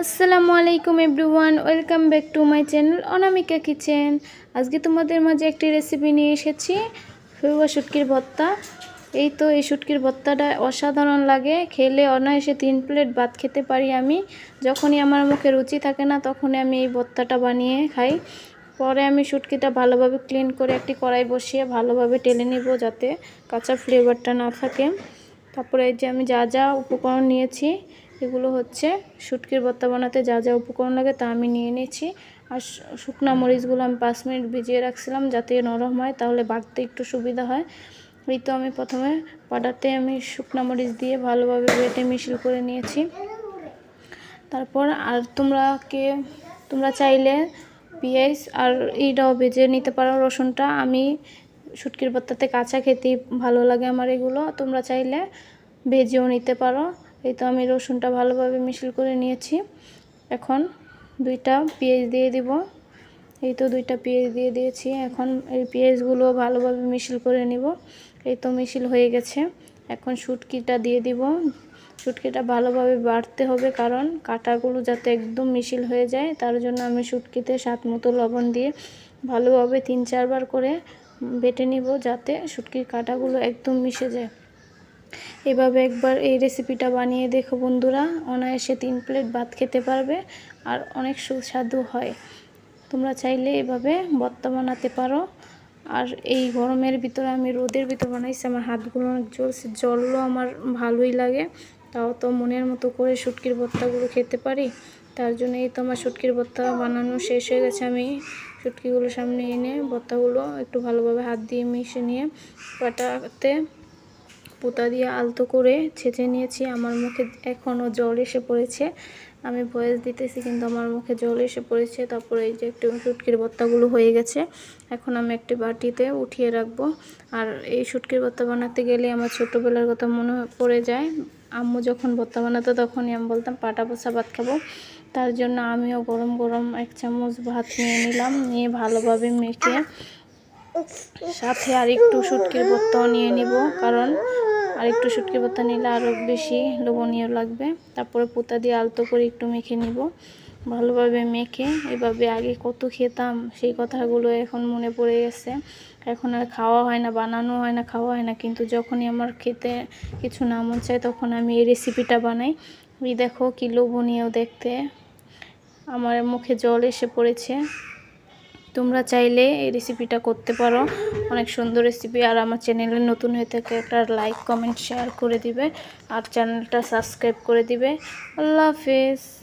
আসসালামু আলাইকুম everyone, welcome back to my channel Anamika kitchen. আজকে তোমাদের মাঝে একটি রেসিপি নিয়ে এসেছি ফেউয়া শুটকির ভর্তা। এই তো এই শুটকির ভর্তাটা অসাধারণ লাগে, খেলে অনায়াসে তিন প্লেট ভাত খেতে পারি আমি। যখনই আমার মুখে রুচি থাকে না, তখনই আমি এই ভর্তাটা বানিয়ে খাই। পরে আমি শুটকিটা ভালোভাবে ক্লিন করে একটি কড়াই বসিয়ে ভালোভাবে টেলে নিব যাতে কাঁচা ফ্লেভারটা না থাকে। তারপরে এই যে আমি যা যা উপকরণ নিয়েছি এগুলো হচ্ছে। শুটকির ভর্তা বানাতে যা যা উপকরণ লাগে তা আমি নিয়ে নিয়েছি। আর শুকনা মরিচগুলো আমি পাঁচ মিনিট ভিজিয়ে রাখছিলাম যাতে নরম হয়, তাহলে বাড়তে একটু সুবিধা হয়। এই তো আমি প্রথমে পাটাতে আমি শুকনা মরিচ দিয়ে ভালোভাবে বেটে মিশিল করে নিয়েছি। তারপর আর তোমরা কে, তোমরা চাইলে পেঁয়াজ আর এইটাও ভেজে নিতে পারো রসুনটা। আমি শুটকির ভর্তাতে কাঁচা খেতে ভালো লাগে আমার এগুলো। তোমরা চাইলে ভেজেও নিতে পারো। এই তো আমি রসুনটা ভালোভাবে মিশিল করে নিয়েছি। এখন দুইটা পেঁয়াজ দিয়ে দিব। এই তো দুইটা পেঁয়াজ দিয়ে দিয়েছি। এখন এই পেঁয়াজগুলো ভালোভাবে মিশিল করে নিব। এই তো মিশিল হয়ে গেছে। এখন শুটকিটা দিয়ে দিব। শুটকিটা ভালোভাবে বাড়তে হবে কারণ কাটাগুলো যাতে একদম মিশিল হয়ে যায়, তার জন্য আমি শুটকিতে স্বাদ মতো লবণ দিয়ে ভালোভাবে তিন চারবার করে বেটে নিব যাতে শুটকির কাটাগুলো একদম মিশে যায়। এভাবে একবার এই রেসিপিটা বানিয়ে দেখো বন্ধুরা। অনায়াসে তিন প্লেট ভাত খেতে পারবে আর অনেক সুস্বাদু হয়। তোমরা চাইলে এভাবে ভর্তা বানাতে পারো। আর এই গরমের ভিতরে আমি রোদের ভিতর বানাইছি, আমার হাতগুলো অনেক জ্বলছে জলও আমার ভালোই লাগে। তাও তো মনের মতো করে শুটকির ভর্তাগুলো খেতে পারি। তার জন্য এই তো আমার শুটকির ভর্তা বানানো শেষ হয়ে গেছে। আমি শুটকিগুলো সামনে এনে ভর্তাগুলো একটু ভালোভাবে হাত দিয়ে মিশে নিয়ে পাটাতে পোতা দিয়ে আলতো করে ছেঁচে নিয়েছি। আমার মুখে এখনও জল এসে পড়েছে। আমি ভয়েস দিতেছি, কিন্তু আমার মুখে জল এসে পড়েছে। তারপরে এই যে একটু শুটকির ভর্তাগুলো হয়ে গেছে। এখন আমি একটি বাটিতে উঠিয়ে রাখব। আর এই শুটকির ভর্তা বানাতে গেলে আমার ছোটোবেলার কথা মনে পড়ে যায়। আম্মু যখন ভর্তা বানাতো তখনই আমি বলতাম, পাটা পোষা ভাত খাব। তার জন্য আমিও গরম গরম এক চামচ ভাত নিয়ে নিলাম, নিয়ে ভালোভাবে মেখে সাথে আর একটু শুটকির ভর্তাও নিয়ে নিব। কারণ আর একটু শুটকি পাতা নিলে আরও বেশি লোভনীয় লাগবে। তারপরে পোতা দিয়ে আলতো করে একটু মেখে নিব। ভালোভাবে মেখে এভাবে আগে কত খেতাম সেই কথাগুলো এখন মনে পড়ে গেছে। এখন আর খাওয়া হয় না, বানানো হয় না, খাওয়া হয় না। কিন্তু যখনই আমার খেতে কিছু না মন চায় তখন আমি এই রেসিপিটা বানাই। ওই দেখো কি লোভনীয় দেখতে। আমার মুখে জল এসে পড়েছে। তোমরা চাইলে এই রেসিপিটা করতে পারো। অনেক সুন্দর রেসিপি আর আমার চ্যানেলে নতুন হয়ে থাকে একটা লাইক কমেন্ট শেয়ার করে দিবে। আর চ্যানেলটা সাবস্ক্রাইব করে দিবে। আল্লাহ হাফেজ।